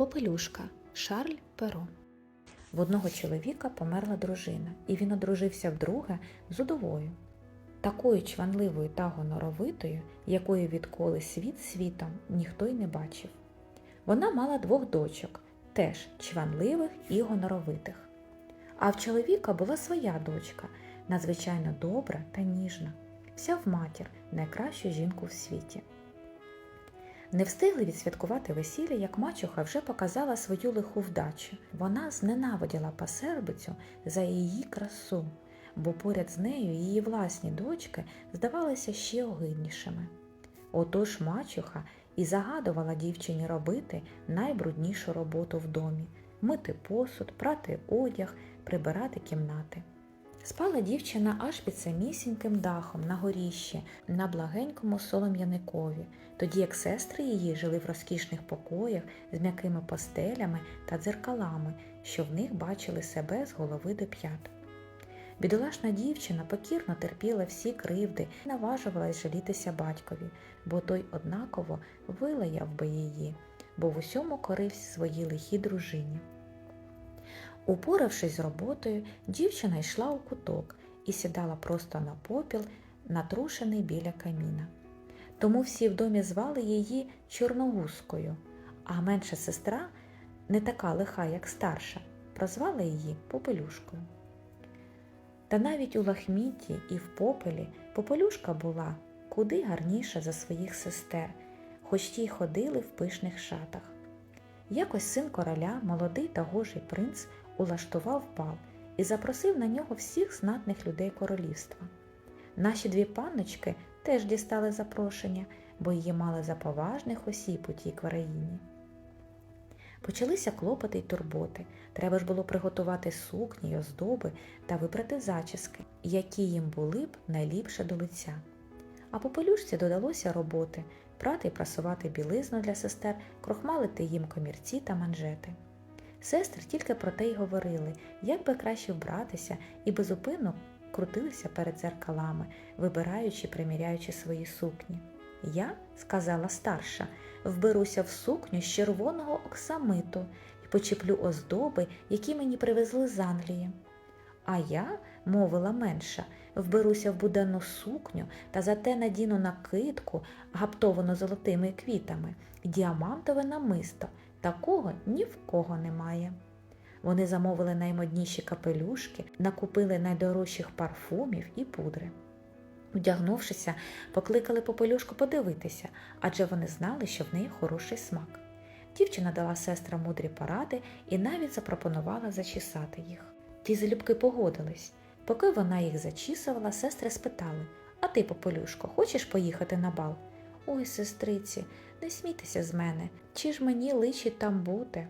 Попелюшка Шарль Перо. В одного чоловіка померла дружина, і він одружився вдруге з удовою, такою чванливою та гоноровитою, якої відколи світ світом ніхто й не бачив. Вона мала двох дочок, теж чванливих і гоноровитих. А в чоловіка була своя дочка, надзвичайно добра та ніжна, вся в матір, найкращу жінку в світі. Не встигли відсвяткувати весілля, як мачуха вже показала свою лиху вдачу. Вона зненавиділа пасербицю за її красу, бо поряд з нею її власні дочки здавалися ще огиднішими. Отож мачуха і загадувала дівчині робити найбруднішу роботу в домі мити посуд, прати одяг, прибирати кімнати. Спала дівчина аж під самісіньким дахом на горіщі, на благенькому солом'яникові, тоді як сестри її жили в розкішних покоях з м'якими постелями та дзеркалами, що в них бачили себе з голови до п'ят. Бідолашна дівчина покірно терпіла всі кривди і наважувалась жалітися батькові, бо той однаково вилаяв би її, бо в усьому корився своїй лихій дружині. Упоравшись з роботою, дівчина йшла у куток і сідала просто на попіл, натрушений біля каміна. Тому всі в домі звали її Чорногузкою, а менша сестра, не така лиха, як старша, прозвали її Попелюшкою. Та навіть у лахмітті і в попелі Попелюшка була куди гарніша за своїх сестер, хоч ті й ходили в пишних шатах. Якось син короля, молодий та гожий принц, улаштував бал і запросив на нього всіх знатних людей королівства. Наші дві панночки теж дістали запрошення, бо її мали за поважних осіб у тій країні. Почалися клопоти й турботи. Треба ж було приготувати сукні й оздоби та вибрати зачіски, які їм були б найліпше до лиця. А попелюшці додалося роботи прати й прасувати білизну для сестер, крохмалити їм комірці та манжети. Сестри тільки про те й говорили, як би краще вбратися, і безупинно крутилися перед дзеркалами, вибираючи, приміряючи свої сукні. Я, сказала старша, вберуся в сукню з червоного оксамиту і почеплю оздоби, які мені привезли з Англії. А я, мовила менша, вберуся в буденну сукню та зате надіну накидку, гаптовану золотими квітами, діамантове намисто. Такого ні в кого немає. Вони замовили наймодніші капелюшки, накупили найдорожчих парфумів і пудри. Вдягнувшися, покликали попелюшку подивитися, адже вони знали, що в неї хороший смак. Дівчина дала сестрам мудрі поради і навіть запропонувала зачісати їх. Ті залюбки погодились. Поки вона їх зачісувала, сестри спитали А ти, попелюшко, хочеш поїхати на бал? Ой, сестриці, не смійтеся з мене, чи ж мені личить там бути?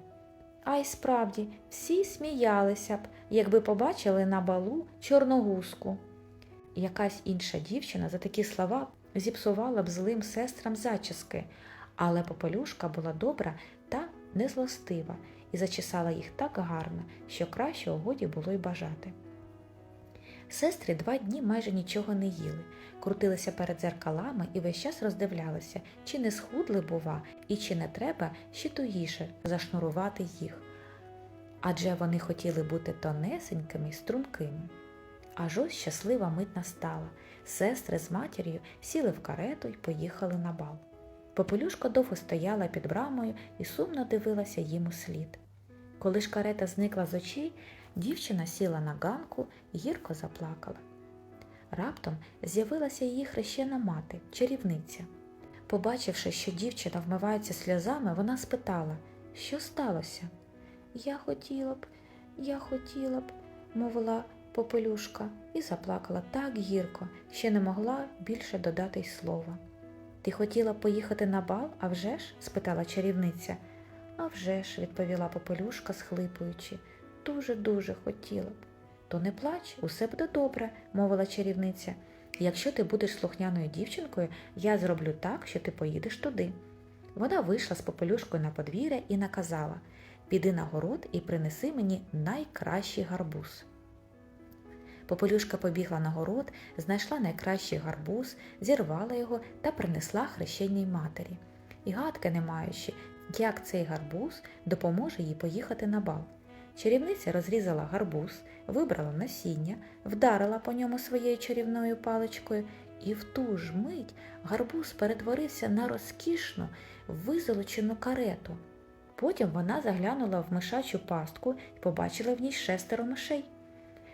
А й справді, всі сміялися б, якби побачили на балу чорногузку. Якась інша дівчина за такі слова зіпсувала б злим сестрам зачіски, але попелюшка була добра та незлостива і зачесала їх так гарно, що кращого годі було й бажати. Сестри два дні майже нічого не їли, крутилися перед зеркалами і весь час роздивлялися, чи не схудли, бува, і чи не треба ще тугіше зашнурувати їх. Адже вони хотіли бути тонесенькими й стрункими. Аж ось щаслива мить настала. Сестри з матір'ю сіли в карету й поїхали на бал. Попелюшка довго стояла під брамою і сумно дивилася їм у слід. Коли ж карета зникла з очей, дівчина сіла на ганку і гірко заплакала. Раптом з'явилася її хрещена мати, чарівниця. Побачивши, що дівчина вмивається сльозами, вона спитала, що сталося. Я хотіла б, я хотіла б, мовила попелюшка, і заплакала так гірко, що не могла більше додати й слова. Ти хотіла поїхати на бал, а вже ж? спитала чарівниця. «А вже ж», – відповіла попелюшка, схлипуючи, дуже-дуже хотіла б. То не плач, усе буде добре, мовила чарівниця. Якщо ти будеш слухняною дівчинкою, я зроблю так, що ти поїдеш туди. Вона вийшла з попелюшкою на подвір'я і наказала Піди на город і принеси мені найкращий гарбуз. Попелюшка побігла на город, знайшла найкращий гарбуз, зірвала його та принесла хрещеній матері. І гадки не маючи, як цей гарбуз допоможе їй поїхати на бал. Чарівниця розрізала гарбуз, вибрала насіння, вдарила по ньому своєю чарівною паличкою, і в ту ж мить гарбуз перетворився на розкішну, визолочену карету. Потім вона заглянула в мишачу пастку і побачила в ній шестеро мишей.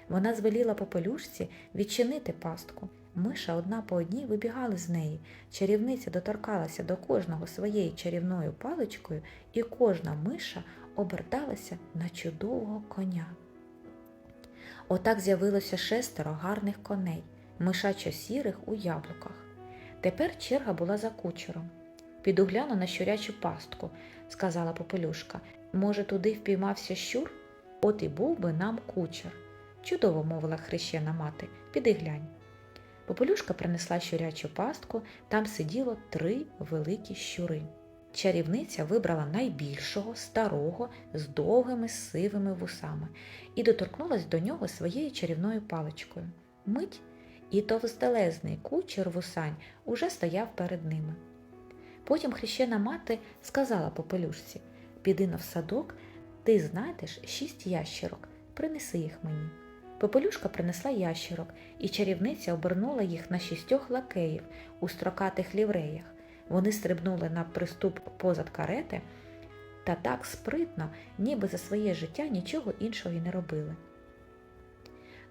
Вона звеліла попелюшці відчинити пастку. Миша одна по одній вибігали з неї. Чарівниця доторкалася до кожного своєю чарівною паличкою, і кожна миша оберталася на чудового коня. Отак з'явилося шестеро гарних коней, мишачо сірих у яблуках. Тепер черга була за кучером. Піду гляну на щурячу пастку, сказала попелюшка. Може, туди впіймався щур? От і був би нам кучер. Чудово мовила хрещена мати, піди глянь. Попелюшка принесла щурячу пастку, там сиділо три великі щури. Чарівниця вибрала найбільшого, старого, з довгими сивими вусами і доторкнулась до нього своєю чарівною паличкою. Мить і товстелезний кучер вусань уже стояв перед ними. Потім хрещена мати сказала попелюшці піди на в садок, ти знайдеш шість ящерок, принеси їх мені. Попелюшка принесла ящерок, і чарівниця обернула їх на шістьох лакеїв у строкатих лівреях. Вони стрибнули на приступ позад карети та так спритно, ніби за своє життя нічого іншого й не робили.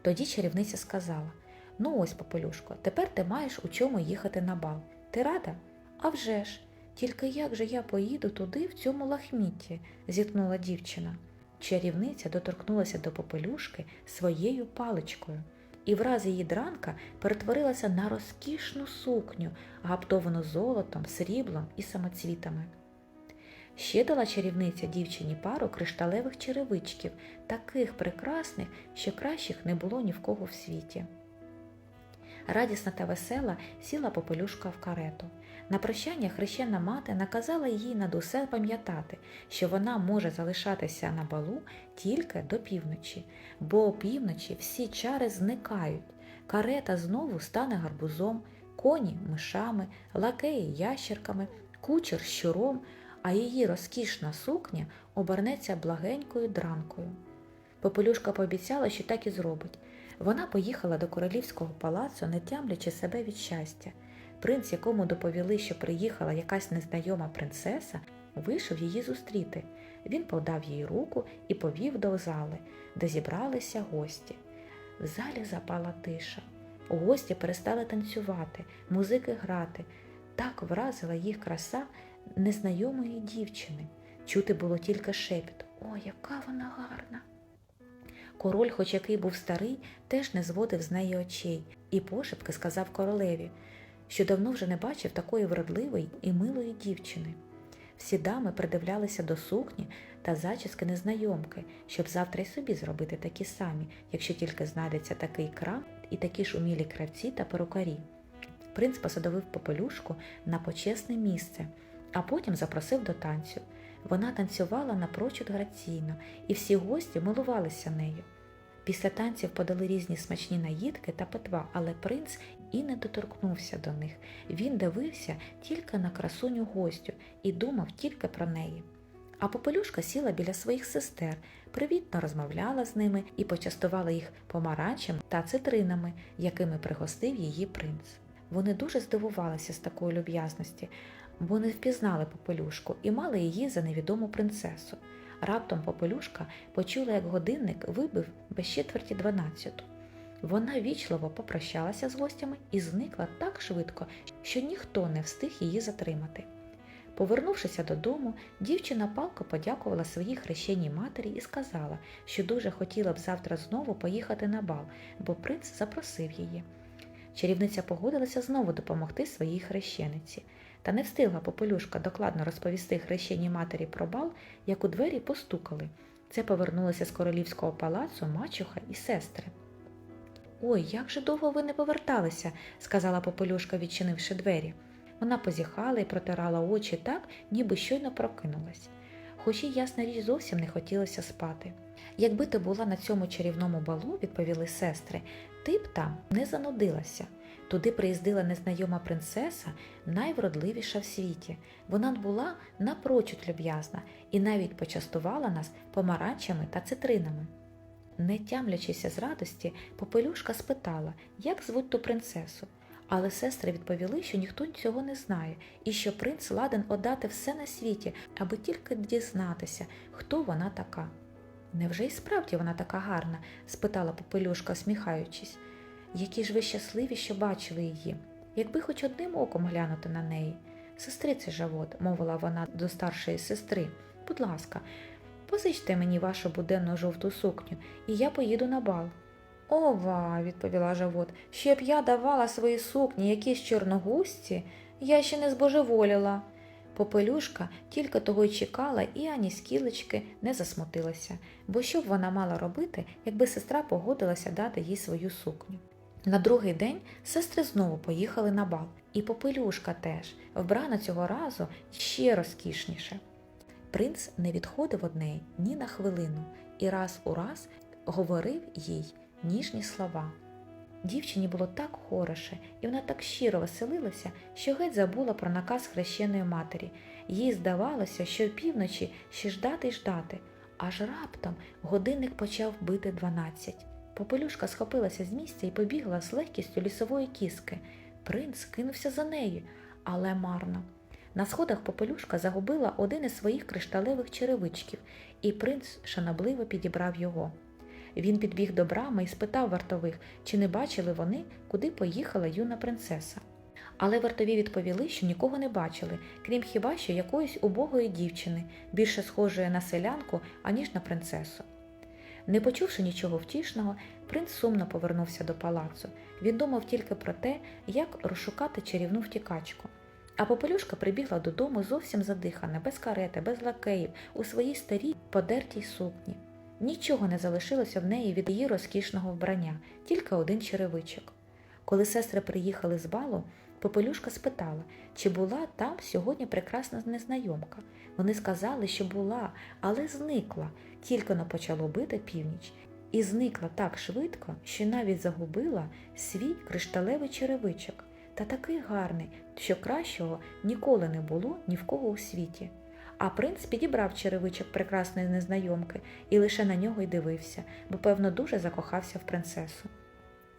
Тоді чарівниця сказала Ну ось, попелюшко, тепер ти маєш у чому їхати на бал. Ти рада? «А вже ж! Тільки як же я поїду туди, в цьому лахмітті? зіткнула дівчина. Чарівниця доторкнулася до попелюшки своєю паличкою, і враз її дранка перетворилася на розкішну сукню, гаптовану золотом, сріблом і самоцвітами. Ще дала чарівниця дівчині пару кришталевих черевичків, таких прекрасних, що кращих не було ні в кого в світі. Радісна та весела сіла попелюшка в карету. На прощання хрещена мати наказала їй над усе пам'ятати, що вона може залишатися на балу тільки до півночі, бо опівночі всі чари зникають. Карета знову стане гарбузом, коні мишами, лакеї ящерками, кучер щуром, а її розкішна сукня обернеться благенькою дранкою. Попелюшка пообіцяла, що так і зробить. Вона поїхала до королівського палацу, не тямлячи себе від щастя. Принц, якому доповіли, що приїхала якась незнайома принцеса, вийшов її зустріти. Він подав їй руку і повів до зали, де зібралися гості. В залі запала тиша. Гості перестали танцювати, музики грати. Так вразила їх краса незнайомої дівчини. Чути було тільки шепіт О, яка вона гарна! Король, хоч який був старий, теж не зводив з неї очей і пошепки сказав королеві, що давно вже не бачив такої вродливої і милої дівчини. Всі дами придивлялися до сукні та зачіски незнайомки, щоб завтра й собі зробити такі самі, якщо тільки знайдеться такий крам і такі ж умілі кравці та перукарі. Принц посадовив попелюшку на почесне місце, а потім запросив до танцю. Вона танцювала напрочуд граційно, і всі гості милувалися нею. Після танців подали різні смачні наїдки та питва, але принц і не доторкнувся до них. Він дивився тільки на красуню гостю і думав тільки про неї. А попелюшка сіла біля своїх сестер, привітно розмовляла з ними і почастувала їх помаранчем та цитринами, якими пригостив її принц. Вони дуже здивувалися з такої люб'язності, бо не впізнали попелюшку і мали її за невідому принцесу. Раптом попелюшка почула, як годинник вибив без четверті дванадцяту. Вона вічливо попрощалася з гостями і зникла так швидко, що ніхто не встиг її затримати. Повернувшися додому, дівчина палко подякувала своїй хрещеній матері і сказала, що дуже хотіла б завтра знову поїхати на бал, бо принц запросив її. Чарівниця погодилася знову допомогти своїй хрещениці. Та не встигла попелюшка докладно розповісти хрещеній матері про бал, як у двері постукали. Це повернулися з королівського палацу мачуха і сестри. Ой, як же довго ви не поверталися, сказала попелюшка, відчинивши двері. Вона позіхала і протирала очі так, ніби щойно прокинулась. Хоч і, ясна річ, зовсім не хотілося спати. Якби ти була на цьому чарівному балу, відповіли сестри, ти б там не занудилася. Туди приїздила незнайома принцеса, найвродливіша в світі. Вона була напрочуд люб'язна і навіть почастувала нас помаранчами та цитринами. Не тямлячися з радості, попелюшка спитала, як звуть ту принцесу. Але сестри відповіли, що ніхто цього не знає, і що принц ладен отдати все на світі, аби тільки дізнатися, хто вона така. Невже й справді вона така гарна? спитала попелюшка, усміхаючись. Які ж ви щасливі, що бачили її, якби хоч одним оком глянути на неї. Сестрице Жавот, мовила вона до старшої сестри, будь ласка, позичте мені вашу буденну жовту сукню, і я поїду на бал. Ова, відповіла Жавот, щоб я давала свої сукні якісь чорногусті, я ще не збожеволіла. Попелюшка тільки того й чекала і ані скілечки не засмутилася, бо що б вона мала робити, якби сестра погодилася дати їй свою сукню. На другий день сестри знову поїхали на бал, і попелюшка теж, вбрана цього разу ще розкішніше. Принц не відходив од неї ні на хвилину і раз у раз говорив їй ніжні слова. Дівчині було так хороше, і вона так щиро веселилася, що геть забула про наказ хрещеної матері. Їй здавалося, що півночі ще ждати й ждати, аж раптом годинник почав бити дванадцять. Попелюшка схопилася з місця і побігла з легкістю лісової кіски. Принц кинувся за нею, але марно. На сходах попелюшка загубила один із своїх кришталевих черевичків, і принц шанобливо підібрав його. Він підбіг до брами і спитав вартових, чи не бачили вони, куди поїхала юна принцеса. Але вартові відповіли, що нікого не бачили, крім хіба що якоїсь убогої дівчини, більше схожої на селянку, аніж на принцесу. Не почувши нічого втішного, принц сумно повернувся до палацу. Він думав тільки про те, як розшукати чарівну втікачку. А попелюшка прибігла додому зовсім задихана, без карети, без лакеїв, у своїй старій подертій сукні. Нічого не залишилося в неї від її розкішного вбрання, тільки один черевичок. Коли сестри приїхали з балу, Попелюшка спитала, чи була там сьогодні прекрасна незнайомка. Вони сказали, що була, але зникла, тільки но почало бити північ, і зникла так швидко, що навіть загубила свій кришталевий черевичок, та такий гарний, що кращого ніколи не було ні в кого у світі. А принц підібрав черевичок прекрасної незнайомки і лише на нього й дивився, бо, певно, дуже закохався в принцесу.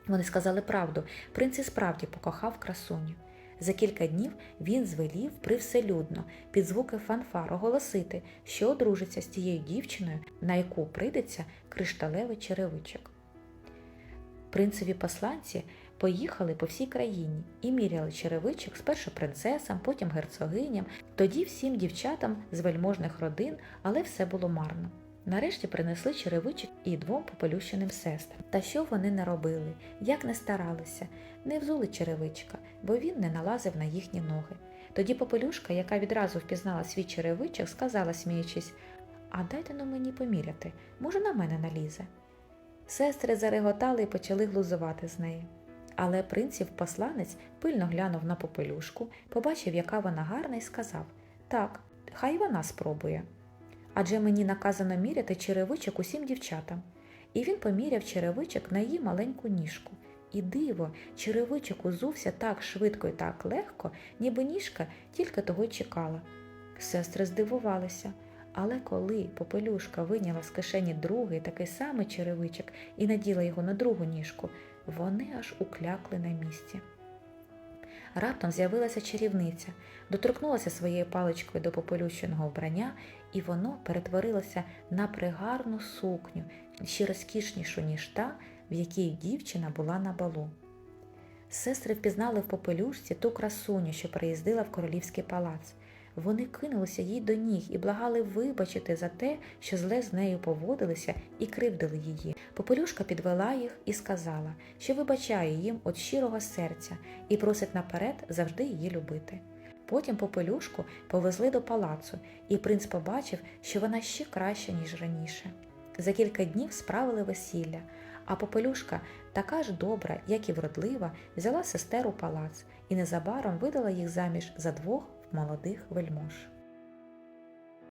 Вони сказали правду, принц і справді покохав красуню. За кілька днів він звелів привселюдно під звуки фанфар оголосити, що одружиться з тією дівчиною, на яку прийдеться кришталевий черевичок. Принцеві посланці поїхали по всій країні і міряли черевичок спершу принцесам, потім герцогиням, тоді всім дівчатам з вельможних родин, але все було марно. Нарешті принесли черевичок і двом попелющеним сестрам. Та що вони не робили, як не старалися, не взули черевичка, бо він не налазив на їхні ноги. Тоді попелюшка, яка відразу впізнала свій черевичок, сказала, сміючись А дайте но мені поміряти, може, на мене налізе. Сестри зареготали і почали глузувати з неї. Але принців посланець пильно глянув на попелюшку, побачив, яка вона гарна, і сказав Так, хай вона спробує адже мені наказано міряти черевичок усім дівчатам. І він поміряв черевичок на її маленьку ніжку. І диво, черевичок узувся так швидко і так легко, ніби ніжка тільки того й чекала. Сестри здивувалися, але коли попелюшка вийняла з кишені другий такий самий черевичок і наділа його на другу ніжку, вони аж уклякли на місці. Раптом з'явилася чарівниця, доторкнулася своєю паличкою до попелющеного вбрання, і воно перетворилося на пригарну сукню, ще розкішнішу, ніж та, в якій дівчина була на балу. Сестри впізнали в попелюшці ту красуню, що приїздила в королівський палац. Вони кинулися їй до ніг і благали вибачити за те, що зле з нею поводилися і кривдили її. Попелюшка підвела їх і сказала, що вибачає їм від щирого серця і просить наперед завжди її любити. Потім попелюшку повезли до палацу, і принц побачив, що вона ще краща, ніж раніше. За кілька днів справили весілля, а попелюшка, така ж добра, як і вродлива, взяла сестер у палац і незабаром видала їх заміж за двох молодих вельмож.